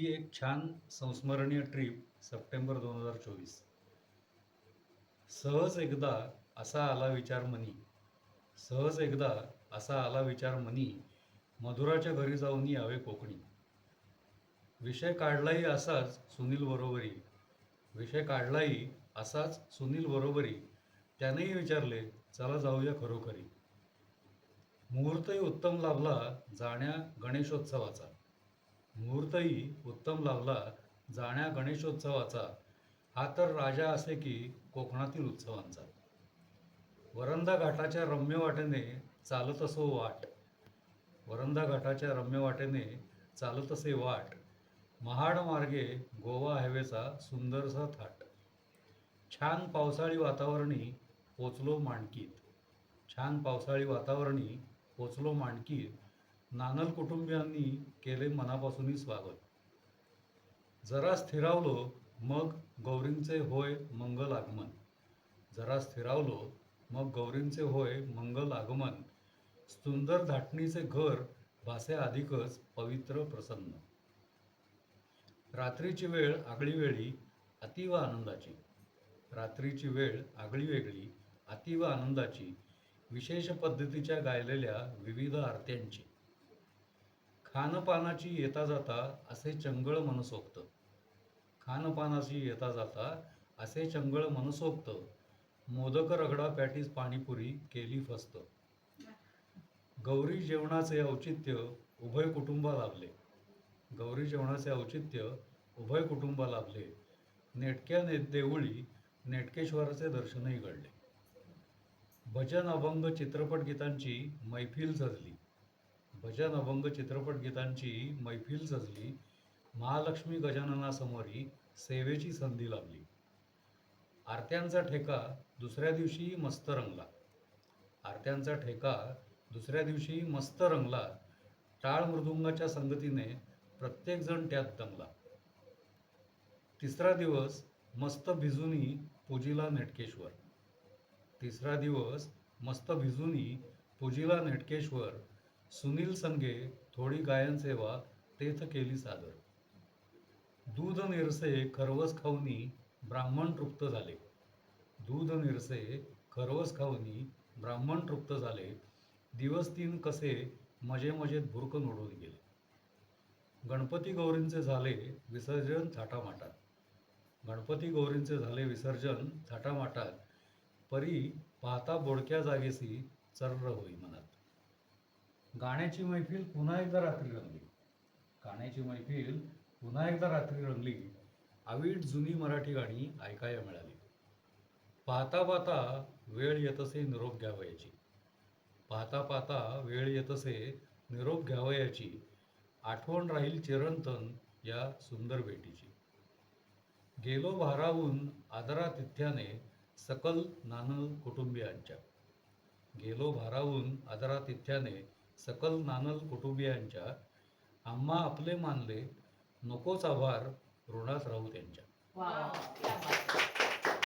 ही एक छान संस्मरणीय ट्रीप सप्टेंबर दोन हजार चोवीस. सहज एकदा असा आला विचार मनी. सहज एकदा असा आला विचार मनी मधुराच्या घरी जाऊन यावे कोकणी. विषय काढलाही असाच सुनील बरोबरी. विषय काढलाही असाच सुनील बरोबरी. त्यानेही विचारले चला जाऊया खरोखरी. मुहूर्तही उत्तम लाभला जाण्या गणेशोत्सवाचा. मुहूर्तही उत्तम लागला जाण्या गणेशोत्सवाचा. हा तर राजा असे की कोकणातील उत्सवांचा. वरंदा घाटाच्या रम्य वाटेने चालत असो वाट. वरंदा घाटाच्या रम्य वाटेने चालत असे वाट. महाड मार्गे गोवा हायवेचा सुंदरसा थाट. छान पावसाळी वातावरणी पोचलो मांडकीत छान पावसाळी वातावरणी पोचलो मांडकीत नानल कुटुंबियांनी केले मनापासूनही स्वागत. जरा स्थिरावलो मग गौरींचे होय मंगल आगमन. जरा स्थिरावलो मग गौरींचे होय मंगल आगमन. सुंदर धाटणीचे घर भासे अधिकच पवित्र प्रसन्न. रात्रीची वेळ आगळी वेळी अतिव आनंदाची. रात्रीची वेळ आगळी वेगळी अतिव आनंदाची. विशेष पद्धतीच्या गायलेल्या विविध आरत्यांची. खानपानाची येता जाता असे चंगळ मनसोक्त. खानपानाची येता जाता असे चंगळ मनसोक्त. मोदक रगडा पॅटीस पाणीपुरी केली फस्त. गौरी जेवणाचे औचित्य उभय कुटुंबा लाभले. गौरी जेवणाचे औचित्य उभय कुटुंबा लाभले. नेटक्या ने देवळी नेटकेश्वराचे दर्शनही घडले. भजन अभंग चित्रपट गीतांची मैफिल सजली भजन अभंग चित्रपट गीतांची मैफिल सजली महालक्ष्मी गजाननासमोरी सेवेची संधी लाभली. आरत्यांचा ठेका दुसऱ्या दिवशी मस्त रंगला. आरत्यांचा ठेका दुसऱ्या दिवशी मस्त रंगला. टाळ मृदुंगाच्या संगतीने प्रत्येकजण त्यात दमला. तिसरा दिवस मस्त भिजूनी पूजिला नेटकेश्वर. तिसरा दिवस मस्त भिजूनी पूजिला नेटकेश्वर सुनील संगे थोडी गायन सेवा तेथ केली सादर. दूध निरसे खरवस खाऊनी ब्राह्मण तृप्त झाले. दूध निरसे खरवस खाऊनी ब्राह्मण तृप्त झाले. दिवस तीन कसे मजे मजेत भुरकन उडून गेले. गणपती गौरींचे झाले विसर्जन थाटामाटात. गणपती गौरींचे झाले विसर्जन थाटामाटात. परी पाहता बोडक्या जागेसी चर्र होई मनात गाण्याची मैफिल पुन्हा एकदा रात्री रंगली. गाण्याची मैफिल पुन्हा एकदा रात्री रंगली. आवीट जुनी मराठी गाणी ऐकायला मिळाली. पाहता पाहता वेळ येतसे निरोप घ्यावयाची. पाहता पाहता वेळ येतसे निरोप घ्यावयाची. आठवण राहील चिरंतन या सुंदर भेटीची. गेलो भारावून आदरातिथ्याने सकल नानल कुटुंबियांच्या. गेलो भारावून आदरातिथ्याने सकल नानल कुटुंबियांच्या आम्हा आपले मानले नकोच आभार ऋणात राहू त्यांच्या.